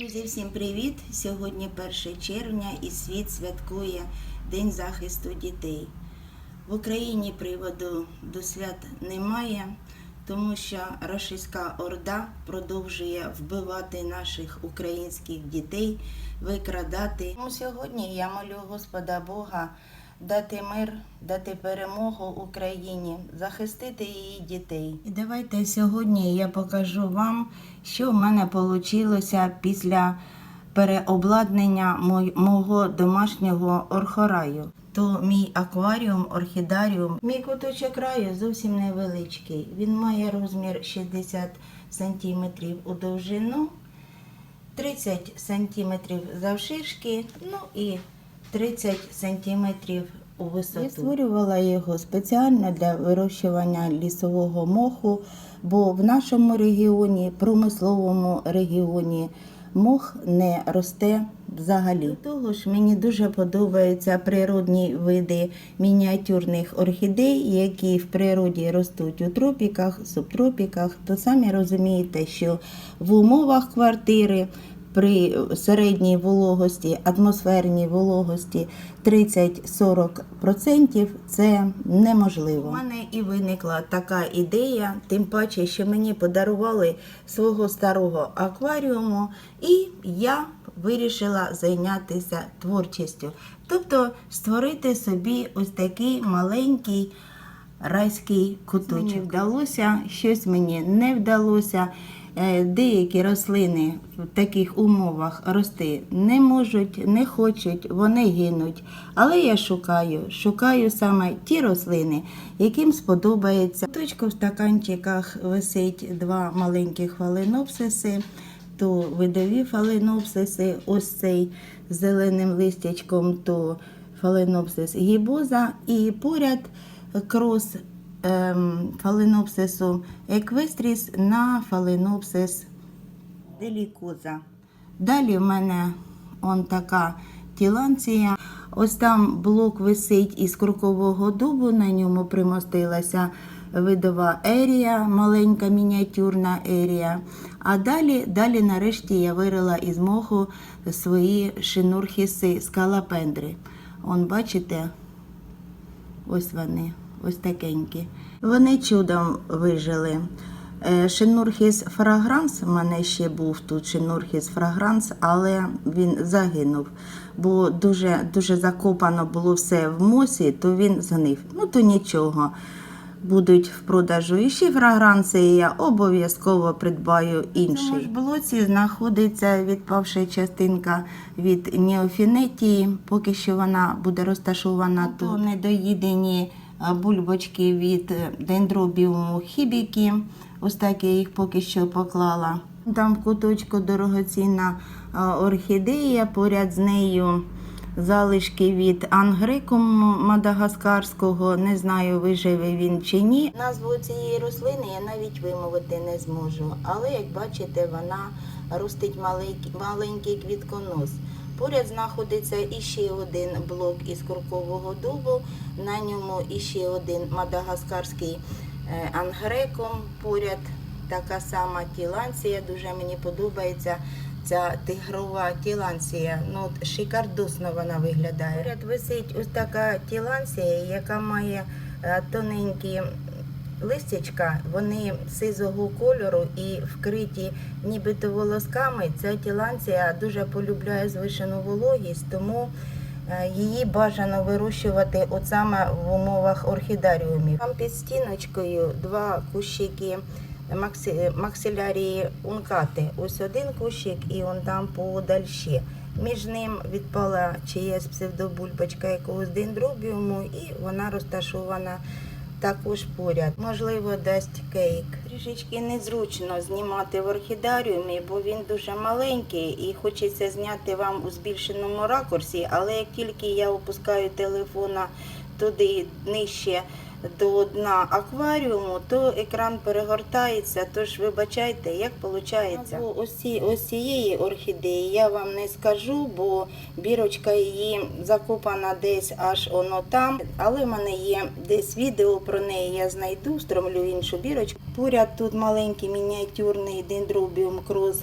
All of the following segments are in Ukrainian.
Друзі, всім привіт! Сьогодні 1 червня і світ святкує День захисту дітей. В Україні приводу до свят немає, тому що рашистська орда продовжує вбивати наших українських дітей, викрадати. Тому сьогодні я молю Господа Бога дати мир, дати перемогу Україні, захистити її дітей. І давайте сьогодні я покажу вам, що в мене вийшло після переобладнання мого домашнього орхораю. То мій акваріум, орхідаріум. Мій куточок раю зовсім невеличкий. Він має розмір 60 см у довжину, 30 см завширшки, ну і 30 см у висоту. Я створювала його спеціально для вирощування лісового моху, бо в нашому регіоні, промисловому регіоні, мох не росте взагалі. До того ж, мені дуже подобаються природні види мініатюрних орхідей, які в природі ростуть у тропіках, субтропіках. То самі розумієте, що в умовах квартири при середній вологості, атмосферній вологості 30-40% це неможливо. У мене і виникла така ідея, тим паче, що мені подарували свого старого акваріуму, і я вирішила зайнятися творчістю. Тобто створити собі ось такий маленький райський куточок. Мені вдалося, щось мені не вдалося. Е, Деякі рослини в таких умовах рости не можуть, не хочуть, вони гинуть. Але я шукаю, шукаю саме ті рослини, яким сподобається. Точку в стаканчиках висить два маленьких фаленопсиси, то видові фаленопсиси, ось цей зеленим листячком, то фаленопсис гібоза, і поряд крос фаленопсису еквестріс на фаленопсис делікоза. Далі в мене он така тіланція. Ось там блок висить із крукового дубу, на ньому примостилася видова ерія, маленька мініатюрна ерія. А далі, далі нарешті я вирила із моху свої шинурхіси скалапендри. Он, бачите, Ось вони, ось такенькі. Вони чудом вижили. Е, Шинурхіс фрагранс, в мене ще був тут шинурхіс фрагранс, але він загинув, бо дуже, дуже закопано було все в мосі, то він згнив. Ну то нічого. Будуть в продажу і ще фрагранси, і я обов'язково придбаю інший. В цьому ж блоці знаходиться відпавша частинка від неофінетії, поки що вона буде розташована тут. Недоїдені бульбочки від е, дендробіуму хібіки. Ось так я їх поки що поклала. Там в куточку дорогоцінна орхідея, поряд з нею залишки від ангрикуму мадагаскарського. Не знаю, виживе він чи ні. Назву цієї рослини я навіть вимовити не зможу. Але як бачите, вона ростить маленький квітконос. Поряд знаходиться іще один блок із куркового дубу. На ньому іще один мадагаскарський е, ангрекум. Поряд така сама тіланція. Дуже мені подобається ця тигрова тіланція. Ну, от вона виглядає. Поряд висить ось така тіланція, яка має е, тоненькі листячка, вони сизого кольору і вкриті нібито волосками. Ця тіланція дуже полюбляє звишену вологість, тому е, її бажано вирощувати от саме в умовах орхідаріумів. Там під стіночкою два кущики максилярії ункати. Ось один кущик і он там подальші. Між ним відпала чиясь псевдобульбочка якогось дендробіуму, і вона розташована також поряд. Можливо, дасть кейк. Трішечки незручно знімати в орхідаріумі, бо він дуже маленький і хочеться зняти вам у збільшеному ракурсі, але як тільки я опускаю телефона туди нижче до дна акваріуму, то екран перегортається. Тож вибачайте, як виходить. Ось, ось цієї орхідеї я вам не скажу, бо бірочка її закопана десь аж воно там. Але в мене є десь відео про неї. Я знайду, стромлю іншу бірочку. Поряд тут маленький мініатюрний дендробіум кроз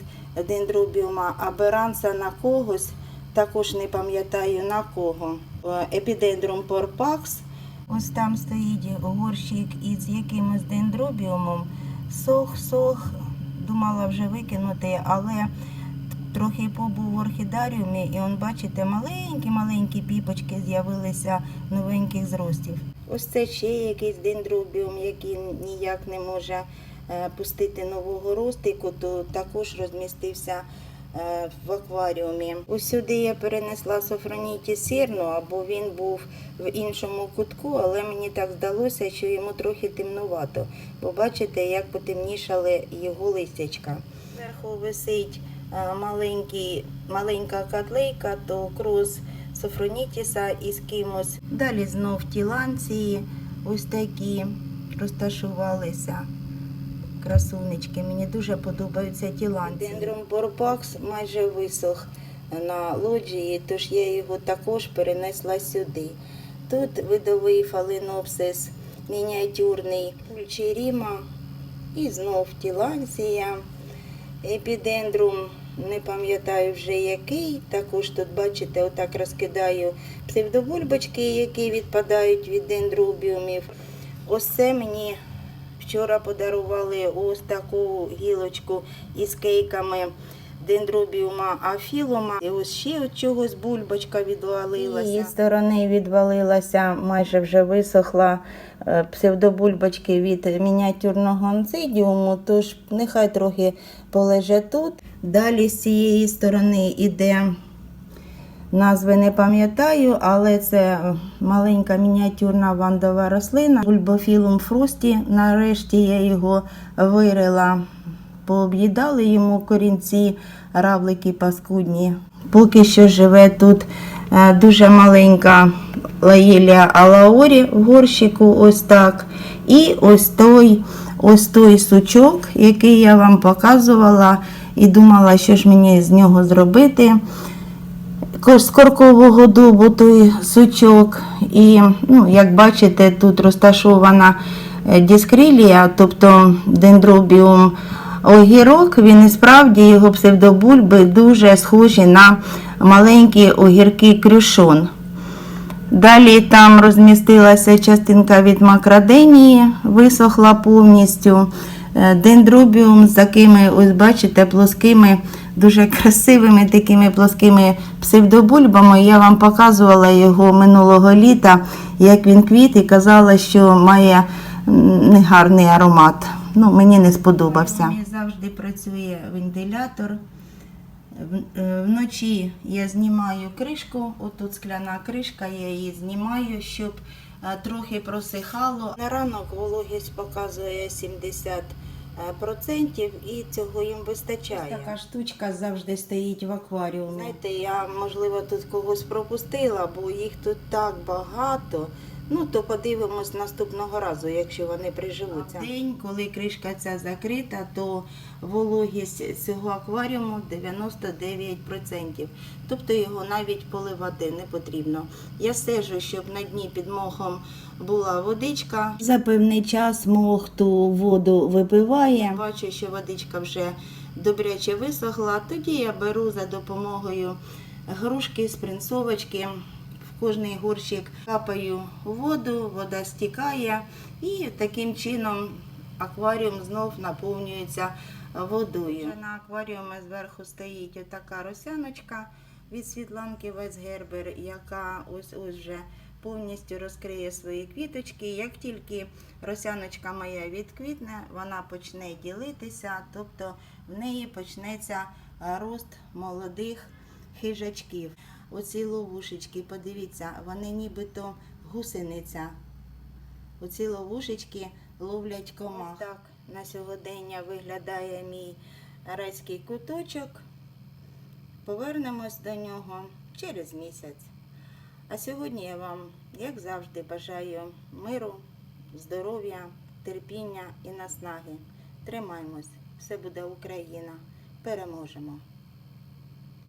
дендробіума аберанса на когось, також не пам'ятаю на кого. Е, Епідендрум порпакс. Ось там стоїть горщик із якимось дендробіумом. Сох-сох, думала вже викинути, але трохи побув в орхідаріумі, і он, бачите, маленькі-маленькі піпочки з'явилися новеньких зростів. Ось це ще якийсь дендробіум, який ніяк не може е, пустити нового ростику, то також розмістився в акваріумі. Ось сюди я перенесла софроніті сірну, або він був в іншому кутку, але мені так здалося, що йому трохи темнувато. Бо бачите, як потемнішали його листячка. Зверху висить е, маленький, маленька котлейка, то кроз софронітіса із кимось. Далі знов тіланції, ось такі розташувалися красунечки. Мені дуже подобаються тіланці. Дендром борпакс майже висох на лоджії, тож я його також перенесла сюди. Тут видовий фаленопсис мініатюрний пульчеріма і знов тіланція. Епідендрум, не пам'ятаю вже який. Також тут, бачите, отак розкидаю псевдобульбочки, які відпадають від дендробіумів. Ось це мені вчора подарували ось таку гілочку із кейками дендробіума афілума. І ось ще от чогось бульбочка відвалилася. Її сторони відвалилася, майже вже висохла е, псевдобульбочки від мініатюрного анцидіуму, тож нехай трохи полеже тут. Далі з цієї сторони йде Назви не пам'ятаю, але це маленька мініатюрна вандова рослина. Бульбофілум фрусті. Нарешті я його вирила, пооб'їдали йому корінці, равлики паскудні. Поки що живе тут е, дуже маленька лаєлія алаорі в горщику, ось так. І ось той, ось той сучок, який я вам показувала, і думала, що ж мені з нього зробити з коркового дубу той сучок. І, ну, як бачите, тут розташована е, діскрилія, тобто дендробіум огірок. Він і справді його псевдобульби дуже схожі на маленькі огірки крюшон. Далі там розмістилася частинка від макраденії, висохла повністю. Е, Дендробіум з такими, ось бачите, плоскими, дуже красивими такими плоскими псевдобульбами. Я вам показувала його минулого літа, як він квіт, і казала, що має негарний аромат. Ну, мені не сподобався. Мені Завжди працює вентилятор. Е, Вночі я знімаю кришку, отут скляна кришка, я її знімаю, щоб е, трохи просихало. На ранок вологість показує 70%, е, процентів, і цього їм вистачає. Така штучка завжди стоїть в акваріумі. Знаєте, я можливо тут когось пропустила, бо їх тут так багато. Ну, то подивимось наступного разу, якщо вони приживуться. День, коли кришка ця закрита, то вологість цього акваріуму 99%. Тобто його навіть поливати не потрібно. Я стежу, щоб на дні під мохом була водичка. За певний час мох ту воду випиває. Бачу, що водичка вже добряче висохла. Тоді я беру за допомогою грушки, спринцовочки. Кожний горщик капаю воду, вода стікає і таким чином акваріум знов наповнюється водою. На акваріумі зверху стоїть така росяночка від Світланки Весгербер, яка ось ось вже повністю розкриє свої квіточки. Як тільки росяночка моя відквітне, вона почне ділитися, тобто в неї почнеться рост молодих хижачків. Оці ловушечки, подивіться, вони нібито гусениця. Оці ловушечки ловлять комах. Так, на сьогодення виглядає мій райський куточок. Повернемось до нього через місяць. А сьогодні я вам, як завжди, бажаю миру, здоров'я, терпіння і наснаги. Тримаймось, все буде Україна. Переможемо!